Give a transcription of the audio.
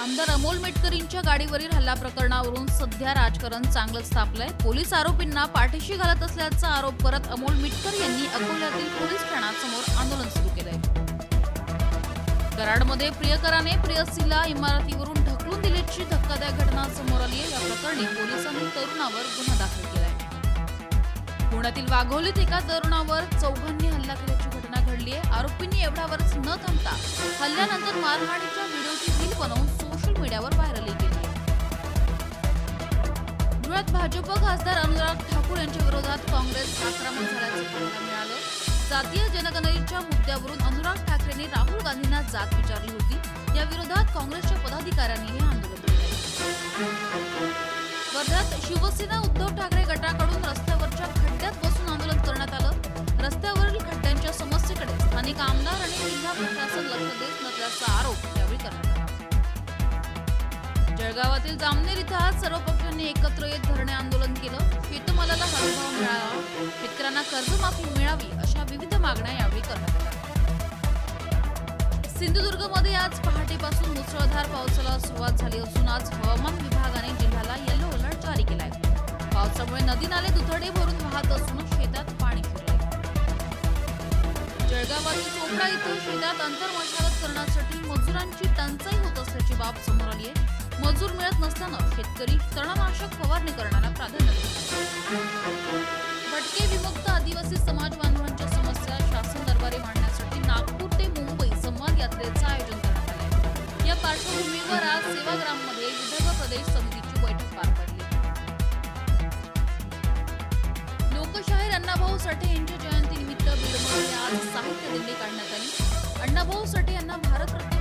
आमदार अमोल मेटकरींच्या गाडीवरील हल्ला प्रकरणावरून सध्या राजकारण चांगलंच तापलंय पोलीस आरोपींना पाठीशी घालत असल्याचा आरोप करत अमोल मिटकर यांनी अकोल्यातील पोलीस ठाण्यासमोर आंदोलन सुरू केलंय. कराडमध्ये प्रियकराने प्रियसीला इमारतीवरून ढकलून दिल्याची धक्कादायक घटना समोर आली आहे. या प्रकरणी पोलिसांनी तरुणावर गुन्हा दाखल केलाय. पुण्यातील वाघोलीत एका तरुणावर चौघांनी हल्ला केल्याची घटना घडली आहे आरोपींनी एवढ्यावरच न थांबता हल्ल्यानंतर मारहाणीच्या व्हिडिओची बिल बनवून मीडियावर व्हायरलही केली. आहे धुळ्यात भाजप खासदार अनुराग ठाकूर यांच्या विरोधात काँग्रेस आक्रमक झाल्याचं पाहायला मिळालं. जातीय जनगणनेच्या मुद्द्यावरून अनुराग ठाकरेंनी राहुल गांधींना जात विचारली होती. या विरोधात काँग्रेसच्या पदाधिकाऱ्यांनी हे आंदोलन केलं. वर्ध्यात शिवसेना उद्धव ठाकरे गटाकडून रस्त्यावरच्या खड्ड्यात बसून आंदोलन करण्यात आलं. रस्त्यावरील खड्ड्यांच्या समस्येकडे स्थानिक आमदार आणि जिल्हा प्रशासन लक्ष देत नसल्याचा आरोप यावेळी जळगावातील जामनेर इथं आज सर्व पक्षांनी एकत्र येत धरणे आंदोलन केलं. शेतमालाला हमीभाव मिळावा. शेतकऱ्यांना कर्जमाफी मिळावी अशा विविध मागण्या यावेळी करण्यात आल्या. सिंधुदुर्गमध्ये आज पहाटेपासून मुसळधार पावसाला सुरुवात झाली असून आज हवामान विभागाने जिल्ह्याला येलो अलर्ट जारी केलाय. पावसामुळे नदी नाले दुथडे भरून वाहत असून शेतात पाणी फिरले जळगावातील चोपडा इथं शेतात अंतर्मशागत करण्यासाठी मजुरांची टंचाई होत असल्याची बाब समोर आली आहे. मजूर मिळत नसल्यानं शेतकरी तणनाशक फवारणी करण्याला प्राधान्य भटके विमुक्त आदिवासी समाज बांधवांच्या समस्या शासन दरबारी मांडण्यासाठी नागपूर ते मुंबई संवाद यात्रेचं आयोजन करण्यात आलं या पार्श्वभूमीवर आज सेवाग्राममध्ये विदर्भ प्रदेश समितीची बैठक पार पडली. लोकशाहीर अण्णाभाऊ साठे यांच्या जयंतीनिमित्त बीडमध्ये आज साहित्य दिंडी काढण्यात आली. अण्णाभाऊ साठे यांना भारतरत्न